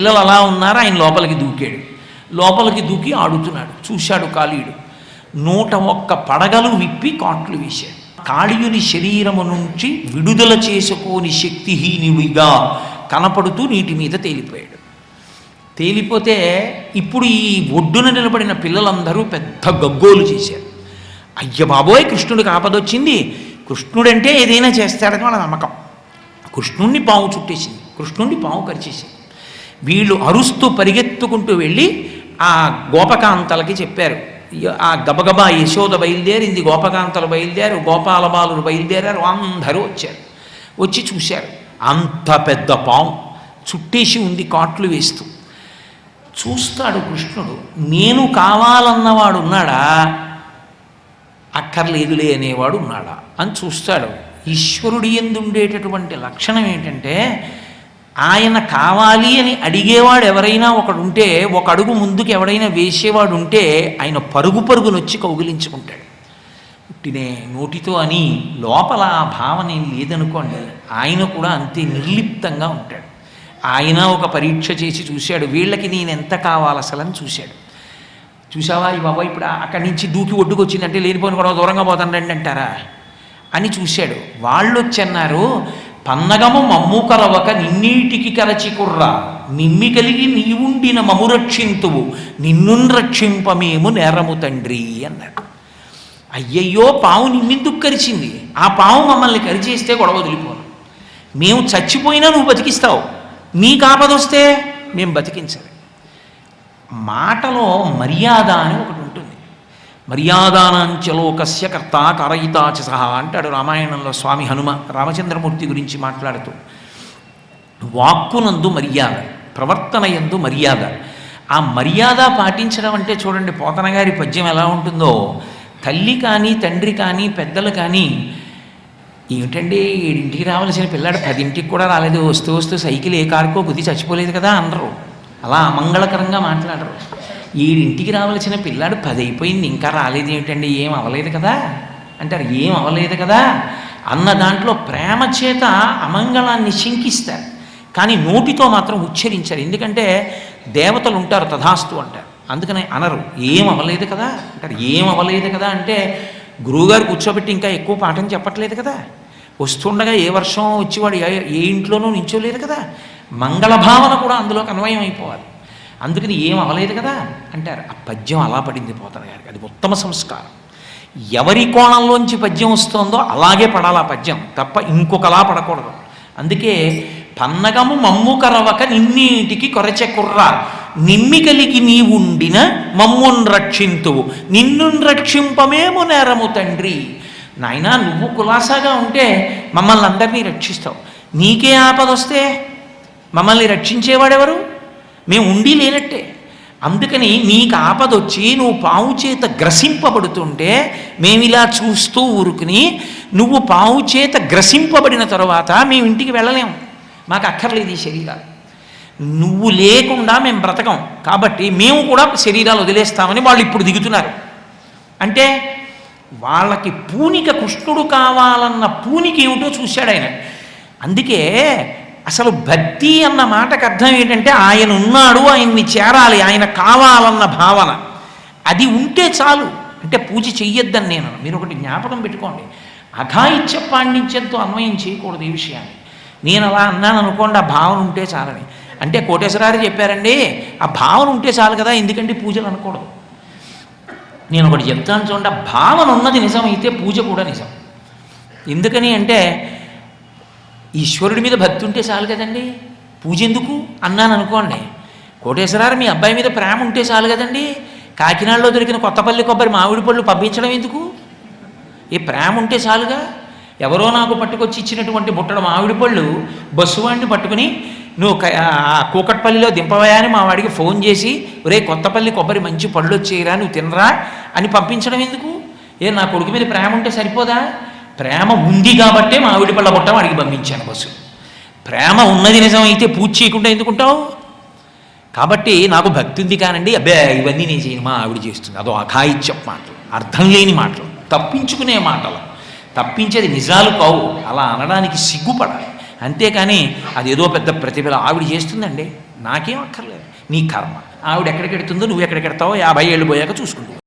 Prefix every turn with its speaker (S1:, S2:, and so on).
S1: పిల్లలు అలా ఉన్నారు ఆయన లోపలికి దూకాడు. లోపలికి దూకి ఆడుతున్నాడు చూశాడు కాళీయుడు నూట ఒక్క పడగలు విప్పి కాట్లు వేశాడు. కాళీయుని శరీరము నుంచి విడుదల చేసుకోని శక్తిహీనుడిగా కనపడుతూ నీటి మీద తేలిపోయాడు. తేలిపోతే ఇప్పుడు ఈ ఒడ్డున నిలబడిన పిల్లలందరూ పెద్ద గగ్గోలు చేశారు. అయ్య బాబోయ్ కృష్ణుడికి ఆపదొచ్చింది కృష్ణుడంటే ఏదైనా చేస్తాడని వాళ్ళ నమ్మకం. కృష్ణుణ్ణి పాము చుట్టేసింది. కృష్ణుణ్ణి పాము కరిచేసింది. వీళ్ళు అరుస్తూ పరిగెత్తుకుంటూ వెళ్ళి ఆ గోపకాంతలకి చెప్పారు. ఆ గబగబా యశోద బయలుదేరింది గోపకాంతలు బయలుదేరు గోపాల బాలురు బయలుదేరారు అందరూ వచ్చారు. వచ్చి చూశారు. అంత పెద్ద పాము చుట్టేసి ఉంది కాట్లు వేస్తూ. చూస్తాడు కృష్ణుడు నేను కావాలన్నవాడు ఉన్నాడా? అక్కర్లేదులే అనేవాడు ఉన్నాడా? అని చూస్తాడు. ఈశ్వరుడి ఎందుండేటటువంటి లక్షణం ఏంటంటే ఆయన కావాలి అని అడిగేవాడు ఎవరైనా ఒకడు ఉంటే ఒక అడుగు ముందుకు ఎవడైనా వేసేవాడు ఉంటే ఆయన పరుగు పరుగునొచ్చి కౌగిలించుకుంటాడు. పుట్టినే నోటితో అని లోపల ఆ భావన ఏం లేదనుకోండి ఆయన కూడా అంతే నిర్లిప్తంగా ఉంటాడు. ఆయన ఒక పరీక్ష చేసి చూశాడు వీళ్ళకి నేను ఎంత కావాలి అసలు అని చూశాడు. చూసావా ఈ బాబా ఇప్పుడు అక్కడి నుంచి దూకి ఒడ్డుకు వచ్చిందంటే లేనిపోయిన కూడా దూరంగా పోతానండి అంటారా? అని చూశాడు. వాళ్ళు వచ్చి అన్నారు పన్నగము మమ్ము కరవక నిన్నీటికి కరచికుర్రా. నిమ్మి కలిగి నీవుండిన మము రక్షింతువు నిన్ను రక్షింపమేము నేరము తండ్రి అన్నాడు. అయ్యయ్యో పాము నిన్నెందుకు కరిచింది. ఆ పాము మమ్మల్ని కరిచేస్తే గొడవ వదిలిపోను. మేము చచ్చిపోయినా నువ్వు బతికిస్తావు. నీకు ఆపదొస్తే మేము బతికించాలి. మాటలో మర్యాద అని ఒకటి మర్యాదానాంచలోకస్య కర్త కరయితాచ సహా అంటాడు రామాయణంలో స్వామి హనుమ రామచంద్రమూర్తి గురించి మాట్లాడుతూ. వాక్కునందు మర్యాద ప్రవర్తన యందు మర్యాద. ఆ మర్యాద పాటించడం అంటే చూడండి పోతనగారి పద్యం ఎలా ఉంటుందో తల్లి కానీ తండ్రి కానీ పెద్దలు కానీ ఏమిటండి ఇంటికి రావాల్సిన పిల్లాడు పదింటికి కూడా రాలేదు వస్తూ వస్తూ సైకిల్ ఏ కారుకో గుద్ది చచ్చిపోలేదు కదా అనరు. అలా అమంగళకరంగా మాట్లాడరు. ఈడింటికి రావాల్సిన పిల్లాడు పది అయిపోయింది ఇంకా రాలేదు ఏమిటండి? ఏం అవ్వలేదు కదా? అంటారు ఏం అవ్వలేదు కదా? అన్న దాంట్లో ప్రేమ చేత అమంగళాన్ని శంకిస్తారు. కానీ నోటితో మాత్రం ఉచ్చరించారు. ఎందుకంటే దేవతలు ఉంటారు తథాస్తు అంటారు. అందుకనే అనరు ఏం అవ్వలేదు కదా? అంటారు ఏం అవ్వలేదు కదా? అంటే గురువుగారు కూర్చోబెట్టి ఇంకా ఎక్కువ పాఠం చెప్పట్లేదు కదా? వస్తుండగా ఏ వర్షం వచ్చేవాడు ఏ ఏ ఇంట్లోనూ నించోలేదు కదా? మంగళ భావన కూడా అందులోకి అన్వయం అయిపోవాలి. అందుకని ఏం అవలేదు కదా అంటారు. ఆ పద్యం అలా పడింది పోతన గారికి. అది ఉత్తమ సంస్కారం. ఎవరి కోణంలోంచి పద్యం వస్తుందో అలాగే పడాలి ఆ పద్యం. తప్ప ఇంకొకలా పడకూడదు. అందుకే పన్నగము మమ్ము కరవక నిన్నీటికి కొరచె కుర్ర. నిమ్మి కలిగి నీవుండిన మమ్మున్ రక్షింతువు. నిన్ను రక్షింపమేము నేరము తండ్రి. నాయనా నువ్వు కులాసాగా ఉంటే మమ్మల్ని అందరినీ రక్షిస్తావు. నీకే ఆపదొస్తే మమ్మల్ని రక్షించేవాడెవరు? మేము ఉండి లేనట్టే. అందుకని నీకు ఆపదొచ్చి నువ్వు పావు చేత గ్రసింపబడుతుంటే మేము ఇలా చూస్తూ ఊరుకుని నువ్వు పావు చేత గ్రసింపబడిన తర్వాత మేము ఇంటికి వెళ్ళలేము. మాకు అక్కర్లేదు ఈ శరీరాలు. నువ్వు లేకుండా మేము బ్రతకం. కాబట్టి మేము కూడా శరీరాలు వదిలేస్తామని వాళ్ళు ఇప్పుడు దిగుతున్నారు. అంటే వాళ్ళకి పూనిక కృష్ణుడు కావాలన్న పూనిక ఏమిటో చూశాడు ఆయన. అందుకే అసలు భక్తి అన్న మాటకు అర్థం ఏంటంటే ఆయన ఉన్నాడు ఆయన్ని చేరాలి ఆయన కావాలన్న భావన. అది ఉంటే చాలు. అంటే పూజ చెయ్యొద్దని నేను మీరు ఒకటి జ్ఞాపకం పెట్టుకోండి. అఘాయిత్య పాండిత్యంతో అన్వయం చేయకూడదు ఈ విషయాన్ని. నేను అలా అన్నాను అనుకోండి ఆ భావన ఉంటే చాలని. అంటే కోటేశ్వరారు చెప్పారండి ఆ భావన ఉంటే చాలు కదా ఎందుకంటే పూజలు అనకూడదు. నేను ఒకటి చెప్తాను చూడండి ఆ భావన ఉన్నది నిజమైతే పూజ కూడా నిజం. ఎందుకని అంటే ఈశ్వరుడి మీద భక్తి ఉంటే చాలు కదండి. పూజ ఎందుకు అన్నాను అనుకోండి. కోటేశ్వరారు మీ అబ్బాయి మీద ప్రేమ ఉంటే చాలు కదండి. కాకినాడలో దొరికిన కొత్తపల్లి కొబ్బరి మామిడి పళ్ళు పంపించడం ఎందుకు? ఈ ప్రేమ ఉంటే చాలుగా. ఎవరో నాకు పట్టుకొచ్చి ఇచ్చినటువంటి బుట్టడు మామిడి పళ్ళు బస్సు వాడిని పట్టుకుని నువ్వు కూకట్పల్లిలో దింపవయాని మా వాడికి ఫోన్ చేసి ఒరే కొత్తపల్లి కొబ్బరి మంచి పళ్ళు వచ్చేయరా నువ్వు తినరా అని పంపించడం ఎందుకు? ఏ నా కొడుకు మీద ప్రేమ ఉంటే సరిపోదా? ప్రేమ ఉంది కాబట్టే మామిడి పళ్ళ బుట్ట వాడికి పంపించాను బస్సు. ప్రేమ ఉన్నది నిజం అయితే పూజ చేయకుండా ఎందుకుంటావు? కాబట్టి నాకు భక్తి ఉంది కానండి అబ్బే ఇవన్నీ నేను చేయను మా ఆవిడ చేస్తుంది. అదో అఘాయిత్య మాటలు అర్థం లేని మాటలు తప్పించుకునే మాటలు. తప్పించేది నిజాలు కావు అలా అనడానికి సిగ్గుపడాలి. అంతేకాని అదేదో పెద్ద ప్రతిభ ఆవిడ చేస్తుందండి నాకేం అక్కర్లేదు. నీ కర్మ ఆవిడ ఎక్కడికెడుతుందో నువ్వు ఎక్కడికెడతావో యాభై ఏళ్ళు పోయాక చూసుకుంటావు.